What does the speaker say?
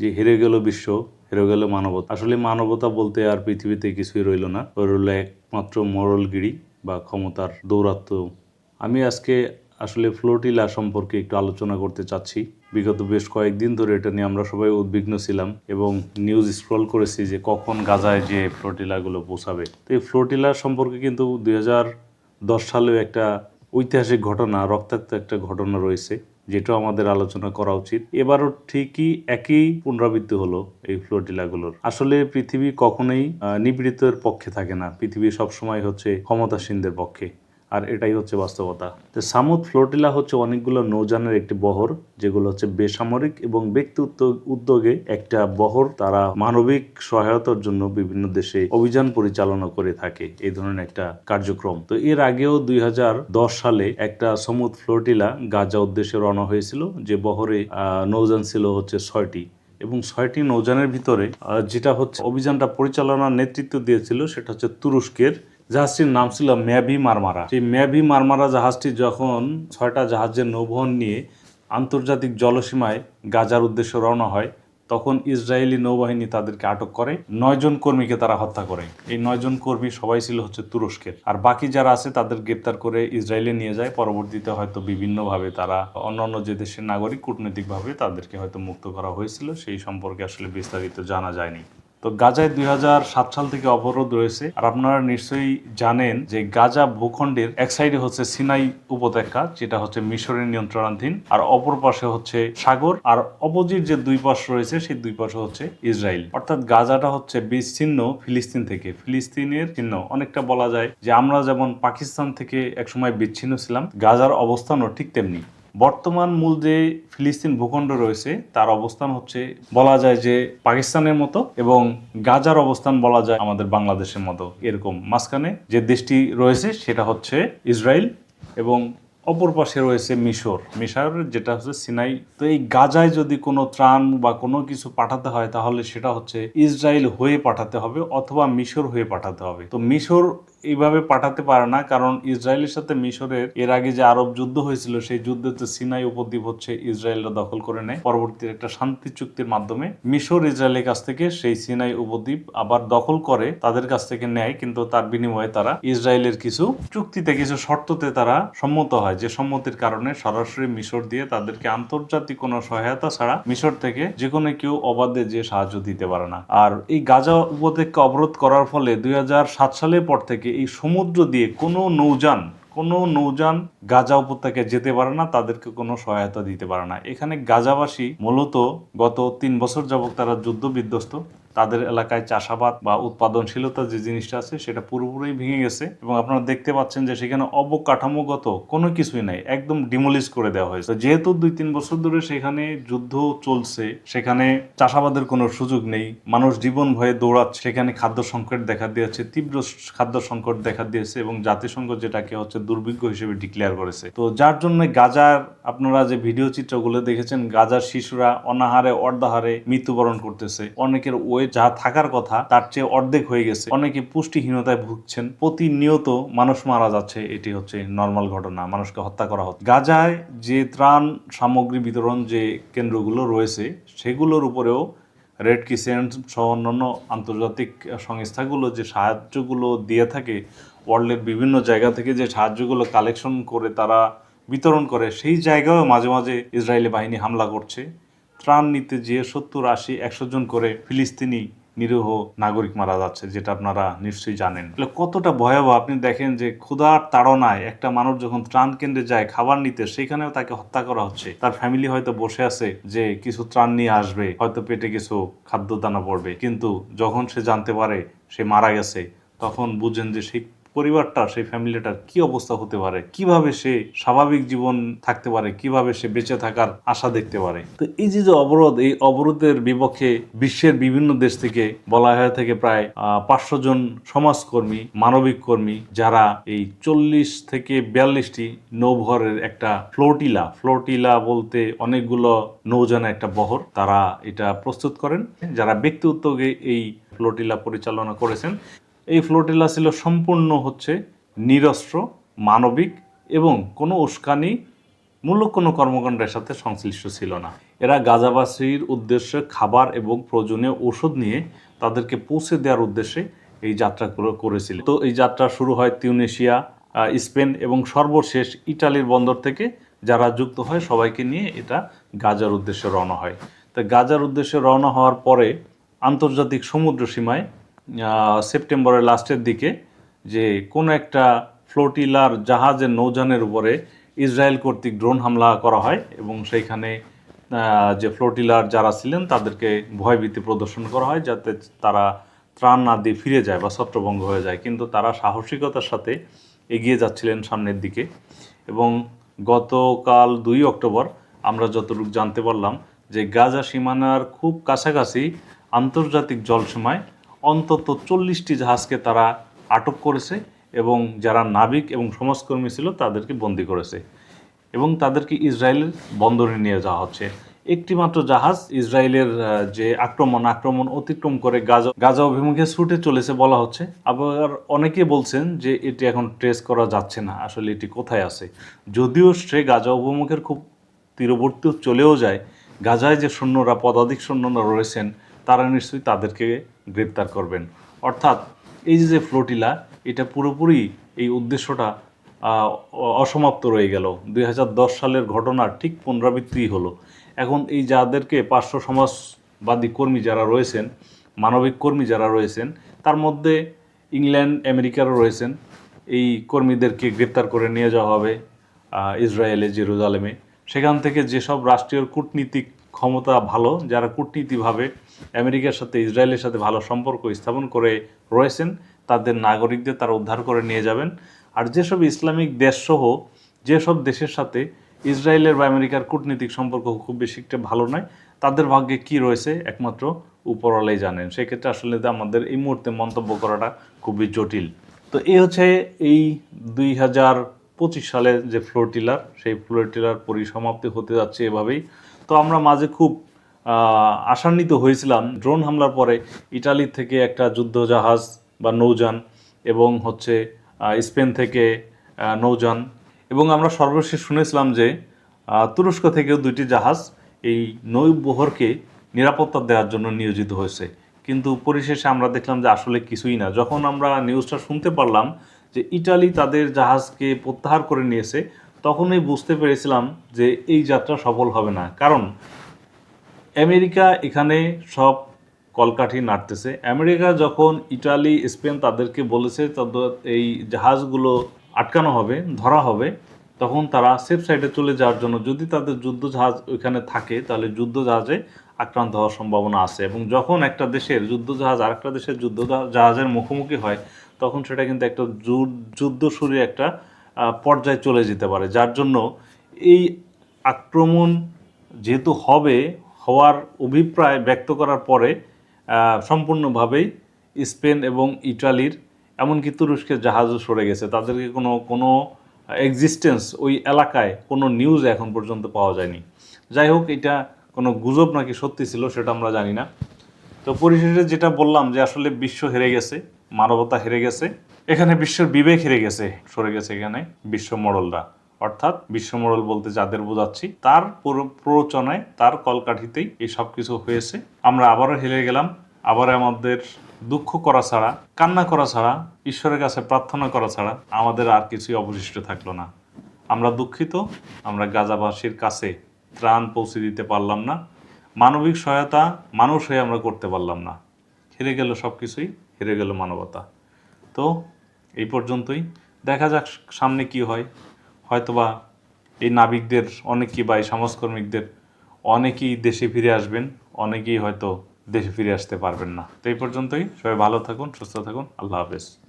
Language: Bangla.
যে হেরে গেল বিশ্ব, হেরে গেল মানবতা। আসলে মানবতা বলতে আর পৃথিবীতে কিছুই রইল না। রইল একমাত্র মরলগিরি বা ক্ষমতার দৌরাত্ম্য আমি আজকে আসলে ফ্লোটিলা সম্পর্কে একটু আলোচনা করতে চাচ্ছি। বিগত বেশ কয়েকদিন ধরে এটা নিয়ে আমরা সবাই উদ্বিগ্ন ছিলাম এবং নিউজ স্ক্রল করেছি যে কখন গাজায় যে ফ্লোটিলাগুলো পৌঁছাবে। তো এই ফ্লোটিলা সম্পর্কে কিন্তু দুই সালেও একটা ঐতিহাসিক ঘটনা, রক্তাক্ত একটা ঘটনা রয়েছে। যেটা আমাদের আলোচনা করা উচিত। এবারও ঠিকই একই পুনরাবৃত্তি হলো এই ফ্লোটিলাগুলোর। আসলে পৃথিবী কখনোই নিপীড়িতের পক্ষে থাকে না। পৃথিবী সবসময় হচ্ছে ক্ষমতাসীনদের পক্ষে। আর এটাই হচ্ছে বাস্তবতা। তো সামুদ ফ্লোটিলা হচ্ছে অনেকগুলো নৌযানের একটি বহর, যেগুলো হচ্ছে বেসামরিক এবং ব্যক্তি উদ্যোগে একটা বহর তারা মানবিক সহায়তার জন্য বিভিন্ন দেশে অভিযান পরিচালনা করে থাকে। এই ধরনের একটা কার্যক্রম। তো এর আগেও দুই হাজার দশ সালে একটা সমুদ ফ্লোটিলা গাজা উদ্দেশ্যে রওনা হয়েছিল, যে বহরে নৌযান ছিল হচ্ছে ছয়টি। এবং ছয়টি নৌযানের ভিতরে যেটা হচ্ছে অভিযানটা পরিচালনার নেতৃত্ব দিয়েছিল, সেটা হচ্ছে তুরস্কের জাহাজটির নাম ছিল ম্যাভি মারমারা। সেই ম্যাভি মারমারা জাহাজটি যখন ছয়টা জাহাজের নৌবহন নিয়ে আন্তর্জাতিক জলসীমায় গাজার উদ্দেশ্যে রওনা হয়, তখন ইসরায়েলি নৌবাহিনী তাদেরকে আটক করে। নয়জন কর্মীকে তারা হত্যা করে। এই নয়জন কর্মী সবাই ছিল হচ্ছে তুরস্কের। আর বাকি যারা আছে তাদের গ্রেপ্তার করে ইসরায়েলে নিয়ে যায়। পরবর্তীতে হয়তো বিভিন্নভাবে তারা অন্যান্য যে দেশের নাগরিক কূটনৈতিকভাবে তাদেরকে হয়তো মুক্ত করা হয়েছিল। সেই সম্পর্কে আসলে বিস্তারিত জানা যায়নি। তো গাজায় দুই হাজার সাত সাল থেকে অবরোধ রয়েছে। আর আপনারা নিশ্চয়ই জানেন যে গাজা ভূখণ্ডের এক সাইডে হচ্ছে সিনাই উপত্যকা, যেটা হচ্ছে মিশরের নিয়ন্ত্রণাধীন, আর অপর পাশে হচ্ছে সাগর, আর অপোজিট যে দুই পাশ রয়েছে, সেই দুই পাশে হচ্ছে ইসরায়েল। অর্থাৎ গাজাটা হচ্ছে বিচ্ছিন্ন ফিলিস্তিন থেকে। ফিলিস্তিনের চিহ্ন, অনেকটা বলা যায় যে আমরা যেমন পাকিস্তান থেকে একসময় বিচ্ছিন্ন ছিলাম, গাজার অবস্থানও ঠিক তেমনি। বর্তমান মূল যে ফিলিস্তিন ভূখণ্ড রয়েছে, তার অবস্থান হচ্ছে বলা যায় যে পাকিস্তানের মতো এবং গাজার অবস্থান বলা যায় আমাদের বাংলাদেশের মতো। এরকম মাঝখানে যে দেশটি রয়েছে, সেটা হচ্ছে ইসরায়েল এবং অপর পাশে রয়েছে মিশর। মিশরের যেটা হচ্ছে সিনাই। তো এই গাজায় যদি কোনো ত্রাণ বা কোনো কিছু পাঠাতে হয়, তাহলে সেটা হচ্ছে ইসরায়েল হয়ে পাঠাতে হবে অথবা মিশর হয়ে পাঠাতে হবে। তো মিশর এইভাবে পাঠাতে পারে না, কারণ ইসরায়েলের সাথে মিশরের এর আগে যে আরব যুদ্ধ হয়েছিল, সেই যুদ্ধে তো সিনাই উপদ্বীপ হচ্ছে ইসরায়েলরা দখল করে নেয়। পরবর্তী একটা শান্তি চুক্তির মাধ্যমে মিশর ইসরায়েলের কাছ থেকে সেই সিনাই উপদ্বীপ আবার দখল করে তাদের কাছ থেকে নেয়, কিন্তু তার বিনিময়ে তারা ইসরায়েলের কিছু চুক্তিতে, কিছু শর্ততে তারা সম্মত হয়। যে সম্মতির কারণে সরাসরি মিশর দিয়ে তাদেরকে আন্তর্জাতিক কোনো সহায়তা ছাড়া মিশর থেকে যে কোনো কেউ অবাধে যে সাহায্য দিতে পারে না। আর এই গাজা উপত্যকা অবরোধ করার ফলে দুই হাজার সাত সালের পর থেকে এই সমুদ্র দিয়ে কোনো নৌযান কোনো নৌযান গাজা উপত্যকায় যেতে পারে না, তাদেরকে কোনো সহায়তা দিতে পারে না। এখানে গাজাবাসী মূলত গত তিন বছর যাবত তারা যুদ্ধ বিধ্বস্ত তাদের এলাকায় চাষাবাদ বা উৎপাদনশীলতা যে জিনিসটা আছে, সেটা পুরোপুরি ভেঙে গেছে এবং আপনারা দেখতে পাচ্ছেন যে সেখানে অবকাঠামোগত কোনো কিছুই নাই, একদম ডিমোলিশ করে দেওয়া হয়েছে। যেহেতু দুই তিন বছর ধরে সেখানে যুদ্ধ চলছে, সেখানে চাষাবাদের কোনো সুযোগ নেই, মানুষ জীবন ভয়ে দৌড়াচ্ছে, সেখানে খাদ্য সংকট দেখা দিয়েছে, তীব্র খাদ্য সংকট দেখা দিয়েছে এবং জাতিসংঘ যেটাকে হচ্ছে দুর্ভিক্ষ হিসেবে ডিক্লেয়ার করেছে। তো যার জন্য গাজার আপনারা যে ভিডিও চিত্রগুলো দেখেছেন, গাজার শিশুরা অনাহারে, অর্ধাহারে মৃত্যুবরণ করতেছে। অনেকের ওয়ে যা থাকার কথা, তার চেয়ে অর্ধেক হয়ে গেছে। অনেকে পুষ্টিহীনতায় ভুগছেন। প্রতিনিয়ত মানুষ মারা যাচ্ছে, এটি হচ্ছে নর্মাল ঘটনা। মানুষকে হত্যা করা হচ্ছে। গাজায় যে ত্রাণ সামগ্রী বিতরণ যে কেন্দ্রগুলো রয়েছে, সেগুলোর উপরেও রেড ক্রিসেন্ট সহ অন্যান্য আন্তর্জাতিক সংস্থাগুলো যে সাহায্যগুলো দিয়ে থাকে, ওয়ার্ল্ডের বিভিন্ন জায়গা থেকে যে সাহায্যগুলো কালেকশন করে তারা বিতরণ করে, সেই জায়গায়ও মাঝে মাঝে ইসরায়েলি বাহিনী হামলা করছে। ত্রাণ নিতে যেয়ে সত্তর আশি, একশো জন করে ফিলিস্তিনি নিরীহ নাগরিক মারা যাচ্ছে, যেটা আপনারা নিশ্চয়ই জানেন। তাহলে কতটা ভয়াবহ, আপনি দেখেন যে ক্ষুধার তাড়নায় একটা মানুষ যখন ত্রাণ কেন্দ্রে যায়, খাবার নিতে, সেখানেও তাকে হত্যা করা হচ্ছে। তার ফ্যামিলি হয়তো বসে আছে যে কিছু ত্রাণ নিয়ে আসবে, হয়তো পেটে কিছু খাদ্য দানা পড়বে, কিন্তু যখন সে জানতে পারে সে মারা গেছে, তখন বুঝেন যে সেই পরিবারটা, সেই ফ্যামিলিটার কি অবস্থা হতে পারে? কীভাবে সে স্বাভাবিক জীবন থাকতে পারে? কীভাবে সে বেঁচে থাকার আশা দেখতে পারে? তো এই যে যে অবরোধ, এই অবরোধের বিপক্ষে বিশ্বের বিভিন্ন দেশ থেকে বলা হয়ে থেকে প্রায় পাঁচশো জন সমাজকর্মী, মানবিক কর্মী, যারা এই চল্লিশ থেকে বিয়াল্লিশটি নৌভরের একটা ফ্লোটিলা ফ্লোটিলা বলতে অনেকগুলো নৌজানে একটা বহর, তারা এটা প্রস্তুত করেন। যারা ব্যক্তি উদ্যোগে এই ফ্লোটিলা পরিচালনা করেছেন এই ফ্লোটিলা ছিল সম্পূর্ণ হচ্ছে নিরস্ত্র, মানবিক এবং কোনো উস্কানি মূলক কোনো কর্মকাণ্ডের সাথে সংশ্লিষ্ট ছিল না। এরা গাজাবাসীর উদ্দেশ্যে খাবার এবং প্রয়োজনীয় ওষুধ নিয়ে তাদেরকে পৌঁছে দেওয়ার উদ্দেশ্যে এই যাত্রা করে- করেছিল। তো এই যাত্রা শুরু হয় তিউনেশিয়া স্পেন এবং সর্বশেষ ইটালির বন্দর থেকে, যারা যুক্ত হয় সবাইকে নিয়ে এটা গাজার উদ্দেশ্যে রওনা হয়। তা গাজার উদ্দেশ্যে রওনা হওয়ার পরে আন্তর্জাতিক সমুদ্র সীমায় সেপ্টেম্বরের লাস্টের দিকে যে কোনো একটা ফ্লোটিলার জাহাজের নৌযানের উপরে ইসরায়েল কর্তৃক ড্রোন হামলা করা হয় এবং সেইখানে যে ফ্লোটিলার যারা ছিলেন তাদেরকে ভয়ভীতি প্রদর্শন করা হয় যাতে তারা ত্রাণ না দিয়ে ফিরে যায় বা ছত্রভঙ্গ হয়ে যায়। কিন্তু তারা সাহসিকতার সাথে এগিয়ে যাচ্ছিলেন সামনের দিকে এবং গতকাল দুই অক্টোবর আমরা যতটুকু জানতে পারলাম যে গাজা সীমানার খুব কাছাকাছি আন্তর্জাতিক জলসীমায় অন্তত চল্লিশটি জাহাজকে তারা আটক করেছে এবং যারা নাবিক এবং সমাজকর্মী ছিল তাদেরকে বন্দি করেছে এবং তাদেরকে ইসরায়েলের বন্দরে নিয়ে যাওয়া হচ্ছে। একটি মাত্র জাহাজ ইসরায়েলের যে আক্রমণ আক্রমণ অতিক্রম করে গাজা গাজা অভিমুখে ছুটে চলেছে বলা হচ্ছে। আবার অনেকে বলছেন যে এটি এখন ট্রেস করা যাচ্ছে না, আসলে এটি কোথায় আছে? যদিও সে গাজা অভিমুখের খুব তীরবর্তী চলেও যায়, গাজায় যে সৈন্যরা, পদাধিক সৈন্যরা রয়েছেন তারা নিশ্চয়ই তাদেরকে গ্রেপ্তার করবেন। অর্থাৎ এই যে ফ্লোটিলা, এটা পুরোপুরি এই উদ্দেশ্যটা অসমাপ্ত রয়ে গেল। দুই হাজার দশ সালের ঘটনার ঠিক পুনরাবৃত্তি হলো। এখন এই যাদেরকে পার্শ্ব সমাজবাদী কর্মী যারা রয়েছেন, মানবিক কর্মী যারা রয়েছেন, তার মধ্যে ইংল্যান্ড, আমেরিকারও রয়েছেন। এই কর্মীদেরকে গ্রেপ্তার করে নিয়ে যাওয়া হবে ইসরায়েলে জেরুজালেমে। সেখান থেকে যেসব রাষ্ট্রীয় কূটনীতিক ক্ষমতা ভালো, যারা কূটনীতিভাবে আমেরিকার সাথে, ইসরায়েলের সাথে ভালো সম্পর্ক স্থাপন করে রয়েছেন, তাদের নাগরিকদের তারা উদ্ধার করে নিয়ে যাবেন। আর যেসব ইসলামিক দেশসহ, যেসব দেশের সাথে ইসরায়েলের বা আমেরিকার কূটনীতিক সম্পর্ক খুব বেশি একটা ভালো নয়, তাদের ভাগ্যে কি রয়েছে একমাত্র উপরওয়ালাই জানেন। সেক্ষেত্রে আসলে আমাদের এই মুহূর্তে মন্তব্য করাটা খুবই জটিল। তো এই হচ্ছে এই দুই হাজার পঁচিশ সালে যে ফ্লোর টিলার, সেই ফ্লোর টিলার পরিসমাপ্তি হতে যাচ্ছে এভাবেই। তো আমরা মাঝে খুব আশান্বিত হয়েছিলাম ড্রোন হামলার পরে ইটালি থেকে একটা যুদ্ধজাহাজ বা নৌযান এবং হচ্ছে স্পেন থেকে নৌযান এবং আমরা সর্বশেষ শুনেছিলাম যে তুরস্ক থেকেও দুইটি জাহাজ এই নৌবহরকে নিরাপত্তা দেওয়ার জন্য নিয়োজিত হয়েছে। কিন্তু পরিশেষে আমরা দেখলাম যে আসলে কিছুই না। যখন আমরা নিউজটা শুনতে পারলাম যে ইটালি তাদের জাহাজকে প্রত্যাহার করে নিয়েছে তখনই বুঝতে পেরেছিলাম যে এই যাত্রা সফল হবে না। কারণ আমেরিকা এখানে সব কলকাঠি নাড়তেছে। আমেরিকা যখন ইটালি, স্পেন তাদেরকে বলেছে এই জাহাজগুলো আটকানো হবে, ধরা হবে, তখন তারা সেফ সাইডে চলে যাওয়ার জন্য যদি তাদের যুদ্ধ জাহাজ ওইখানে থাকে, তাহলে যুদ্ধ জাহাজে আক্রান্ত হওয়ার সম্ভাবনা আছে এবং যখন একটা দেশের যুদ্ধ জাহাজ আর একটা দেশের যুদ্ধ জাহাজের মুখোমুখি হয়, তখন সেটা কিন্তু একটা যুদ্ধ যুদ্ধসূরি একটা পর্যায়ে চলে যেতে পারে, যার জন্য এই আক্রমণ যেহেতু হবে, হওয়ার অভিপ্রায় ব্যক্ত করার পরে সম্পূর্ণভাবেই স্পেন এবং ইটালির, এমনকি তুরস্কের জাহাজও সরে গেছে। তাদেরকে কোনো কোনো এক্সিস্টেন্স ওই এলাকায় কোনো নিউজ এখন পর্যন্ত পাওয়া যায়নি। যাই হোক, এটা কোনো গুজব নাকি সত্যি ছিল সেটা আমরা জানি না। তো পরিশেষে যেটা বললাম যে আসলে বিশ্ব হেরে গেছে, মানবতা হেরে গেছে। এখানে বিশ্বের বিবেক হেরে গেছে, সরে গেছে এখানে বিশ্ব মডলরা। অর্থাৎ বিশ্ব মডল বলতে যাদের বোঝাচ্ছি, তার প্ররোচনায়, তার কলকাঠিতেই এই সব কিছু হয়েছে। আমরা আবারও হেরে গেলাম, আবার আমাদের দুঃখ করা ছাড়া, কান্না করা ছাড়া, ঈশ্বরের কাছে প্রার্থনা করা ছাড়া আমাদের আর কিছুই অবশিষ্ট থাকল না। আমরা দুঃখিত, আমরা গাজাবাসীর কাছে ত্রাণ পৌঁছে দিতে পারলাম না। মানবিক সহায়তা মানুষ হয়ে আমরা করতে পারলাম না। হেরে গেল সব কিছুই হেরে গেল মানবতা। তো এই পর্যন্তই। দেখা যাক সামনে কি হয়। হয়তোবা এই নাবিকদের অনেকেই বা এই সমাজকর্মিকদের অনেকেই দেশে ফিরে আসবেন, অনেকেই হয়তো দেশে ফিরে আসতে পারবেন না। তো এই পর্যন্তই। সবাই ভালো থাকুন, সুস্থ থাকুন। আল্লাহ হাফেজ।